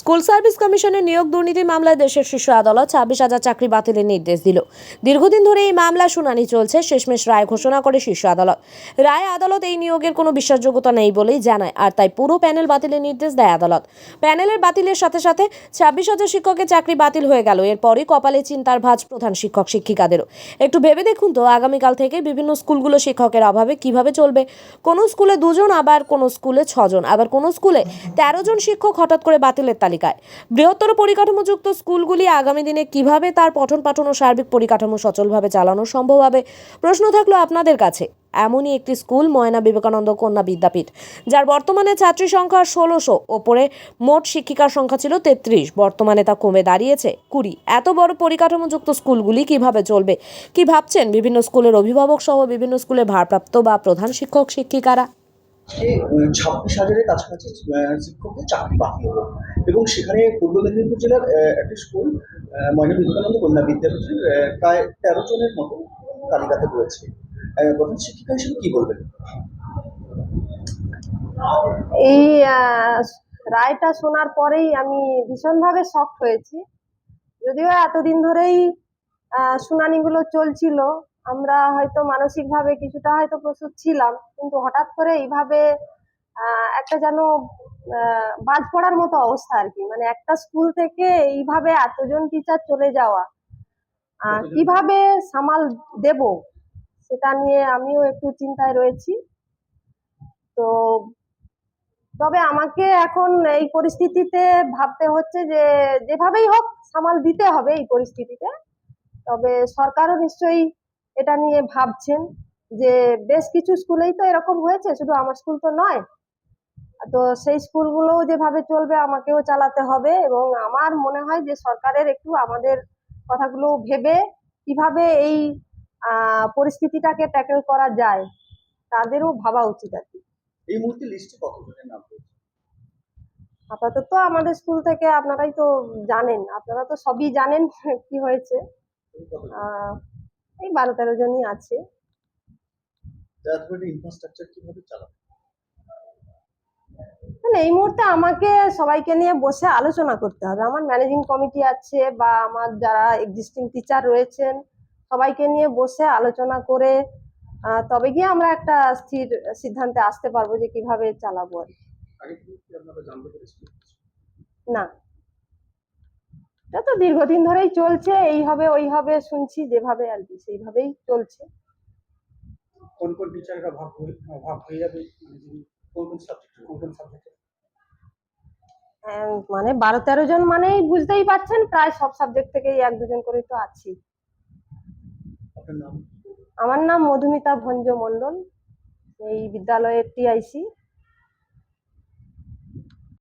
School service কমিশনের নিয়োগ দুর্নীতি মামলায় দেশের শীর্ষ আদালত ছাব্বিশ হাজার চাকরি বাতিলের নির্দেশ দিল। দীর্ঘদিন ধরে এই মামলা শুনানি চলছে, শেষমেশ রায় ঘোষণা করে শীর্ষ আদালত। রায় আদালত এই নিয়োগের কোনো বিশ্বাসযোগ্যতা নেই বলেই জানায়, আর তাই পুরো প্যানেল বাতিলের নির্দেশ দেয় আদালত। প্যানেলের বাতিলের সাথে সাথে ছাব্বিশ হাজার শিক্ষকের চাকরি বাতিল হয়ে গেল, এরপরই কপালে চিন্তার ভাঁজ প্রধান শিক্ষক শিক্ষিকাদেরও। একটু ভেবে দেখুন তো, আগামীকাল থেকে বিভিন্ন স্কুলগুলো শিক্ষকের অভাবে কীভাবে চলবে? কোনো স্কুলে দুজন, আবার কোনো স্কুলে ছজন, আবার কোনো স্কুলে তেরো জন শিক্ষক হঠাৎ করে বাতিলের তালিকায়। বৃহত্তর পরিকাঠামোযুক্ত স্কুলগুলি আগামী দিনে কীভাবে তার পঠন পাঠন ও সার্বিক পরিকাঠামো সচলভাবে চালানো সম্ভব হবে? প্রশ্ন থাকল আপনাদের কাছে। এমনই একটি স্কুল ময়না বিবেকানন্দ কন্যা বিদ্যাপীঠ, যার বর্তমানে ছাত্রী সংখ্যা ষোলোশো, ওপরে মোট শিক্ষিকার সংখ্যা ছিল তেত্রিশ। বর্তমানে তা কমে দাঁড়িয়েছে কুড়ি। এত বড় পরিকাঠামোযুক্ত স্কুলগুলি কীভাবে চলবে? কি ভাবছেন বিভিন্ন স্কুলের অভিভাবক সহ বিভিন্ন স্কুলের ভারপ্রাপ্ত বা প্রধান শিক্ষক শিক্ষিকারা ছাব্বিশ হাজারের কাছাকাছি শিক্ষকদের চাকরি বাতিল হলো। এবং সেখানে পূর্ব মেদিনীপুর জেলার একটি স্কুল ময়না বিবেকানন্দ কন্যা বিদ্যাপীঠের প্রায় তেরো জনের মতো তালিকাতে রয়েছে। প্রধান শিক্ষিকা হিসেবে কি বলবেন? এই রায়টা শোনার পরেই আমি ভীষণভাবে শক হয়েছি। যদিও এতদিন ধরেই শুনানিগুলো চলছিল, আমরা হয়তো মানসিকভাবে কিছুটা হয়তো প্রস্তুত ছিলাম। কিন্তু হঠাৎ করে এইভাবে একটা যেন বাজ পড়ার মতো অবস্থা আর কি। মানে একটা স্কুল থেকে এইভাবে এতজন টিচার চলে যাওয়া কীভাবে সামাল দেব সেটা নিয়ে আমিও একটু চিন্তায় রয়েছি। তো তবে আমাকে এখন এই পরিস্থিতিতে ভাবতে হচ্ছে যে যেভাবেই হোক সামাল দিতে হবে এই পরিস্থিতিতে। তবে সরকারও নিশ্চয়ই এটা নিয়ে ভাবছেন। যে বেশ কিছু স্কুলেই তো এরকম হয়েছে শুধু আমার স্কুল তো নয়। তো সেই স্কুলগুলোও যেভাবে চলবে আমাকেও চালাতে হবে এবং আমার মনে হয় যে সরকারের একটু আমাদের কথাগুলো ভেবে কীভাবে এই পরিস্থিতিটাকে ট্যাকেল করা যায় তাদেরও ভাবা উচিত আর কি। এই মুহূর্তে লিস্টে কতজনের নাম আপাতত আমাদের স্কুল থেকে আপনারাই তো জানেন আপনারা তো সবই জানেন কি হয়েছে। এই বারো তেরো জনই আছে। ধরনের ইনফ্রাস্ট্রাকচার কীভাবে চালাবে? মানে এই মুহূর্তে আমাকে সবাইকে নিয়ে বসে আলোচনা করতে হবে। আমার ম্যানেজিং কমিটি আছে বা আমার যারা এক্সিস্টিং টিচার রয়েছেন সবাইকে নিয়ে বসে আলোচনা করে তবে গিয়ে আমরা একটা স্থির সিদ্ধান্তে আসতে পারব যে কীভাবে চালাবো আর না। এটা তো দীর্ঘদিন ধরেই চলছে এই হবে ওই হবে শুনছি যেভাবে আর কি সেইভাবেই চলছে। কোন কোন টিচারের ভাগ হয়ে ভাগ হয়ে যাবে? মানে কোন কোন সাবজেক্ট কোন কোন সাবজেক্টে মানে বারো তেরো জন মানেই বুঝতেই পাচ্ছেন প্রায় সব সাবজেক্ট থেকেই এক দুজন করে তো আছি। আমার নাম মধুমিতা ভঞ্জ মণ্ডল এই বিদ্যালয়ের টিআইসি